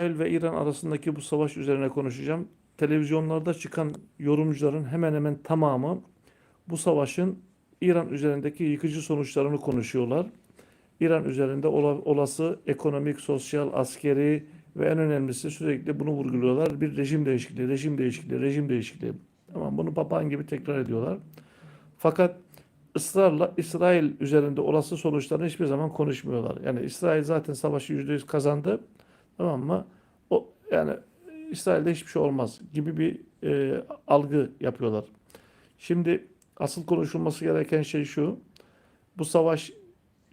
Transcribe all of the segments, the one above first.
İsrail ve İran arasındaki bu savaş üzerine konuşacağım. Televizyonlarda çıkan yorumcuların hemen hemen tamamı bu savaşın İran üzerindeki yıkıcı sonuçlarını konuşuyorlar. İran üzerinde ola- olası ekonomik, sosyal, askeri ve en önemlisi sürekli bunu vurguluyorlar. Bir rejim değişikliği, rejim değişikliği, rejim değişikliği. Tamam bunu papağan gibi tekrar ediyorlar. Fakat ısrarla İsrail üzerinde olası sonuçlarını hiçbir zaman konuşmuyorlar. Yani İsrail zaten savaşı %100 kazandı. Tamam mı? O yani İsrail'de hiçbir şey olmaz gibi bir e, algı yapıyorlar. Şimdi asıl konuşulması gereken şey şu. Bu savaş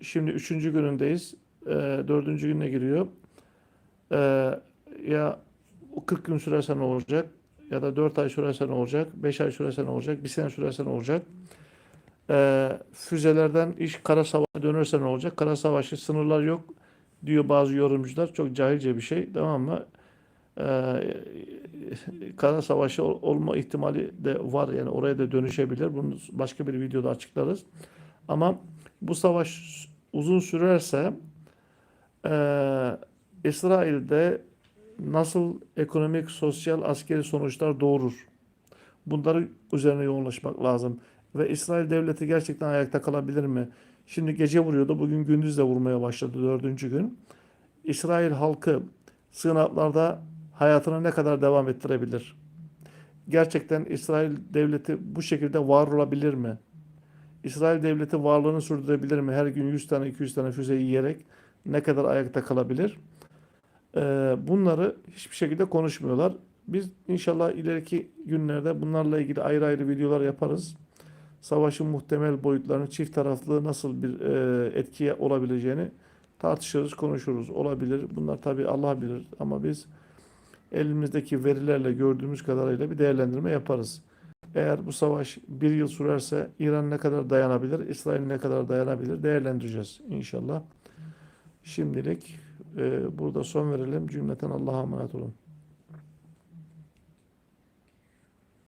şimdi üçüncü günündeyiz. E, dördüncü gününe giriyor. E, ya o 40 gün sürerse ne olacak? Ya da 4 ay sürerse ne olacak? 5 ay sürerse ne olacak? Bir sene sürerse ne olacak? E, füzelerden iş kara savaşa dönerse ne olacak? Kara savaşı sınırlar yok diyor bazı yorumcular. Çok cahilce bir şey. Tamam mı? Ee, kara savaşı ol- olma ihtimali de var. Yani oraya da dönüşebilir. Bunu başka bir videoda açıklarız. Ama bu savaş uzun sürerse eee İsrail'de nasıl ekonomik, sosyal, askeri sonuçlar doğurur? Bunları üzerine yoğunlaşmak lazım. Ve İsrail devleti gerçekten ayakta kalabilir mi? Şimdi gece vuruyordu, bugün gündüz de vurmaya başladı dördüncü gün. İsrail halkı sığınaklarda hayatını ne kadar devam ettirebilir? Gerçekten İsrail devleti bu şekilde var olabilir mi? İsrail devleti varlığını sürdürebilir mi? Her gün 100 tane 200 tane füze yiyerek ne kadar ayakta kalabilir? Ee, bunları hiçbir şekilde konuşmuyorlar. Biz inşallah ileriki günlerde bunlarla ilgili ayrı ayrı videolar yaparız. Savaşın muhtemel boyutlarını, çift taraflı nasıl bir e, etkiye olabileceğini tartışırız, konuşuruz. Olabilir. Bunlar tabii Allah bilir ama biz elimizdeki verilerle gördüğümüz kadarıyla bir değerlendirme yaparız. Eğer bu savaş bir yıl sürerse İran ne kadar dayanabilir, İsrail ne kadar dayanabilir değerlendireceğiz inşallah. Şimdilik e, burada son verelim. Cümleten Allah'a emanet olun.